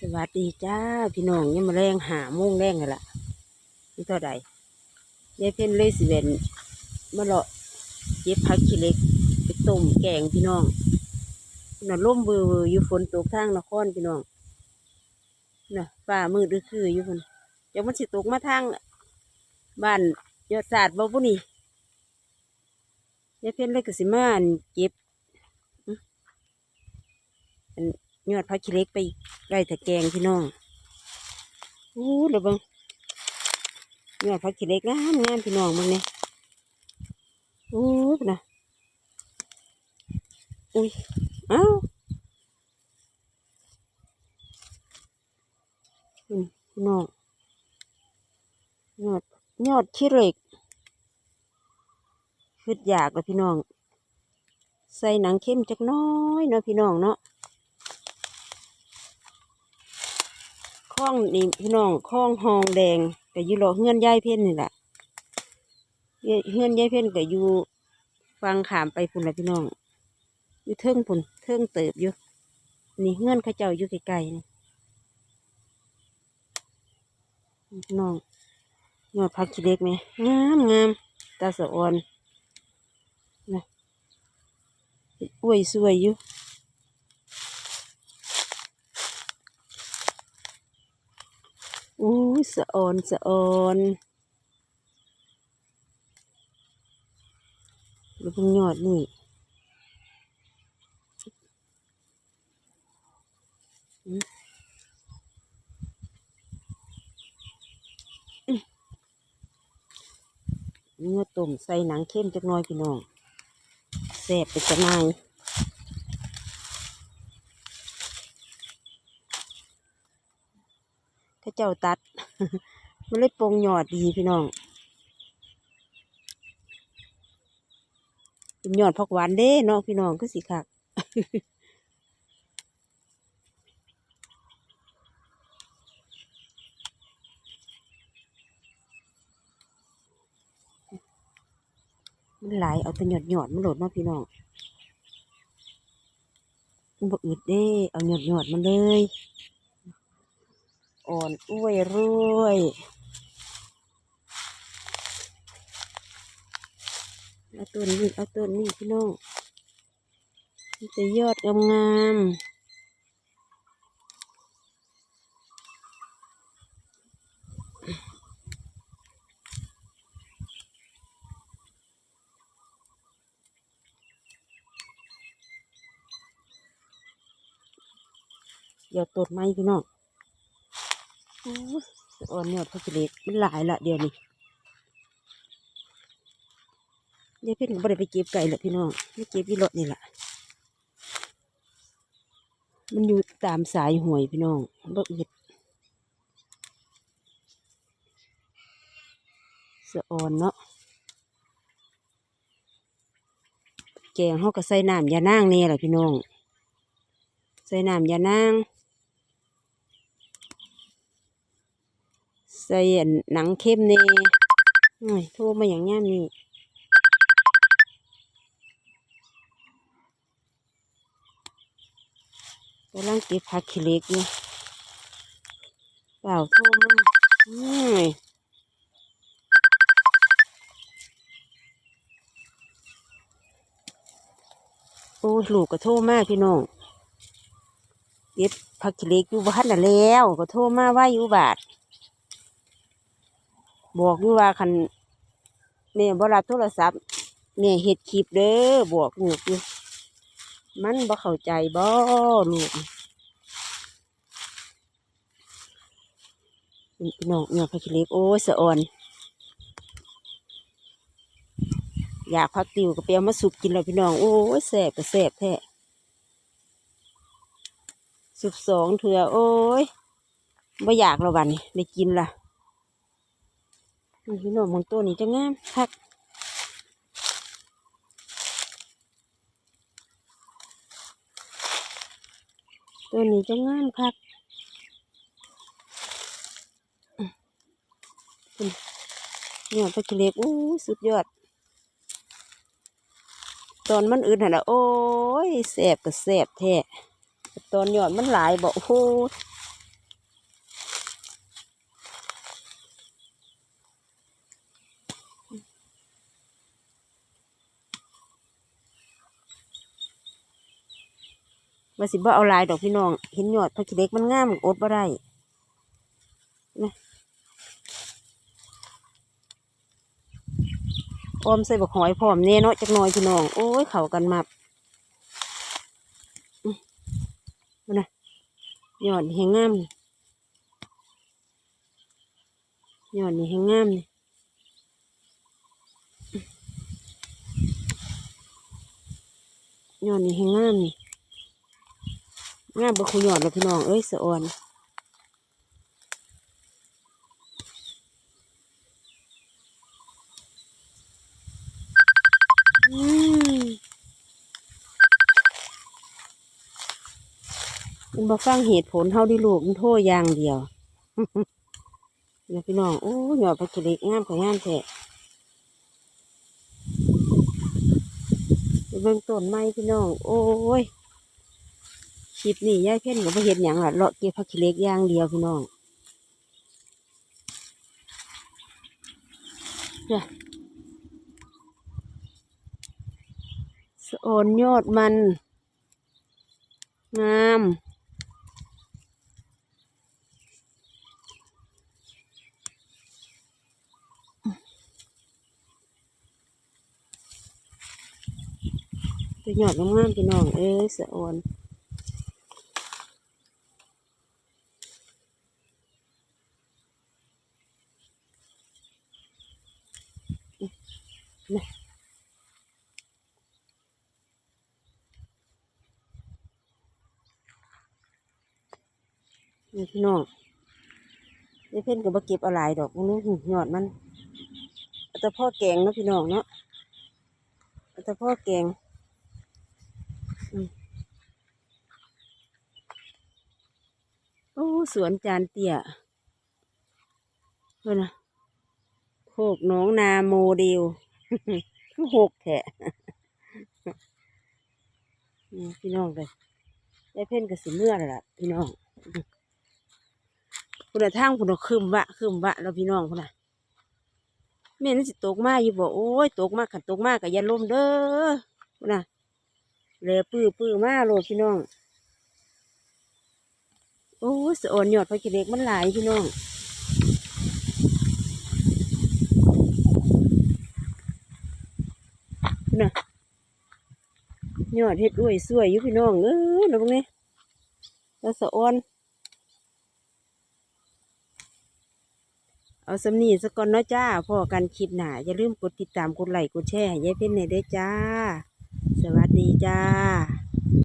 สวัสดีจ้าพี่น้องยังมาแรงหาโม่งแรงกันละนี่เท่าใดยายเพ่นเลยสิเวนมาเลาะเย็บพักขี้เล็กไปต้มแกงพี่น้องน่ะล่มเบืออยู่ฝนตกทางนครพี่น้องน่ะฝ่ามืดคืออยู่คนเดี๋ยวมันสิตกมาทางบ้านยอดศาสตร์บ่บุนี่ยายเพ่นเลยกสิมาอันเก็บอัน ยอดพักขี้เล็กไปได้แต่แกงพี่น้องอู้เดี๋ยวบังเนี่ยผักขี้เล็กงามงามพี่น้องมึงเนี่ยอู้นะอุ้ยเอ้าอืมพี่น้องยอดยอดขี้เล็กคืดอยากเลยพี่น้อง ใส่หนังเข้มจักน้อยเนาะพี่น้องเนาะ ข้องนี่พี่น้องข้องหองแดงก็อยู่รอเฮือนยายเพ่นนี่แหละเฮือนยายเพ่นก็อยู่ฟังขามไปพุ่นละพี่น้องอยู่เทิงพุ่นเทิงเติบอยู่นี่เฮือนข้าเจ้าอยู่ไกลๆนี่พี่น้องยอดผักขี้เล็กไหมงามงามตาสะออนนะอ้วยสวยอยู่ อู้ ยสะออนสะออนแล้วเพิ่งยอดนี่อืมอืมเนื้อต้มใส่หนังเข้มจักหน้อยพี่น้องแซ่บไปจะนายข้าเจ้าตัด มันเลยปรุงยอดดีพี่น้องเป็นยอดผักหวานเด้เนาะพี่น้องก็สิคักมันหลายเอาแต่หยอดหยอดมันโหลดเนาะพี่น้องมันบ่อืดเด้ เอาหยอดหยอดมันเลย อ่อนอ้วยรวยเอาต้นนี้เอาต้นนี้พี่น้องมันจะยอดงามๆยอดต้นไม้พี่น้อง อ้ยอ่อนยอดพักเล็กมันหลายละเดี๋ยวนี้เดี๋ยวเพิ่นก็บ่ได้ไปเก็บไก่ละพี่น้องไม่เก็บที่รถนี่แหละมันอยู่ตามสายห่วยพี่น้องบ่อึดสะอ่อนเนาะแกงเขาก็ใส่น้ำยานางนี่แหละพี่น้อง ใส่น้ำยานาง ใส่หนังเข้มเน่โอ้ยโทรมาอย่างงี้นี่กำลังเก็บผักขี้เล็กอยู่เปล่าโทรมาโอ้ยโอ้ยลูกก็โทรมาพี่น้องเก็บผักขี้เล็กอยู่บ้านน่ะแล้ว ก็โทรมาว่าอยู่บาท บอกอยู่ว่าคันแม่บ่รับโทรศัพท์แม่เฮ็ดคลิปเด้อบอกลูกอยู่มันบ่เข้าใจบ่ลูกนี่พี่น้องเนี่ยพักเล็กโอ้ยสะอ่อนอยากพักติวก็ไปเอามาสุกกินแล้วพี่น้องโอ้ยแสบก็แสบแท้สุกสองเถื่อโอ้ยบ่อยากแล้ววันนี้ได้กินละ นี่พี่น้องมองตัวนี้จะงามคักตัวนี้จะงามคักอื้อนี่ยอดตะเล็กอู้สุดยอด ตอนมันอื่นหันน่ะโอ้ยแสบก็แสบแท้ตอนยอดมันหลายบอกโอ้ ว่าสิบ่เอาลายดอกพี่น้อง เห็นยอดผักขี้เล็กมันงามอดบ่ได้นะออมใส่บักหอยพร้อมแน่เนาะจักน่อยพี่น้อง โอ้ย เข้ากันมาอื้อมานนะยอดแหงงามนี่ยอดนี่แหงงามนี่ยอดนี่แหงงามนี่ งามบ่คุยอดเลยพี่น้อง เอ้ยสะออนอืมมันบ่ฟังเหตุผลเฮาดิลูกมันโทษอย่างเดียวเนี่ยพี่น้อง โอ้ยอดผักกิเล็กงามกว่างามแท้เบิ่งต้นไม้พี่น้อง โอ้ย ลิปนี้ยายเพ่นก็บ่เห็นหยังล่ะเลาะเก็บผักขี้เล็กอย่างเดียวพี่น้องจ้ะสโอนยอดมัน งามตัวยอดงามพี่น้อง เอ้ยสะโอน นี่พี่น้องยายเพ่นก็บเก็บอาหลายดอกพวกนี้ยอดมันอาแต่พ่อแกงเนาะพี่น้องเนาะอาแต่พ่อแกงอืมโอ้สวนจานเตี้ยเพื่อนนะโคกน้องนาโมเดล คือหกแถะพี่น้องเลยยายเพ่นก็สิเมื่อแล้วล่ะพี่น้องคุณน่ะทางคุณน่ะคืมวะคืมวะแล้วพี่น้องคุณน่ะแม่นั่นสิตกมาอยู่บ่โอ้ยตกมากขันตกมากกับยันลมเด้อคุณน่ะแลปื้อปื้อมากโลดพี่น้อง โอ้ยสะอ่อนยอดพระกิเลกมันหลายพี่น้องคุณ น่ะยอดเห็ดอ้วยสวยอยู่พี่น้องเออแล้วพวกนี้แล้วสะอ้อน เอาสำนีสก่อนเนาะจ้าพอกันคลิปหนาอย่าลืมกดติดตามกดไลค์กดแชร์ให้ยายเพ่นในได้จ้า สวัสดีจ้า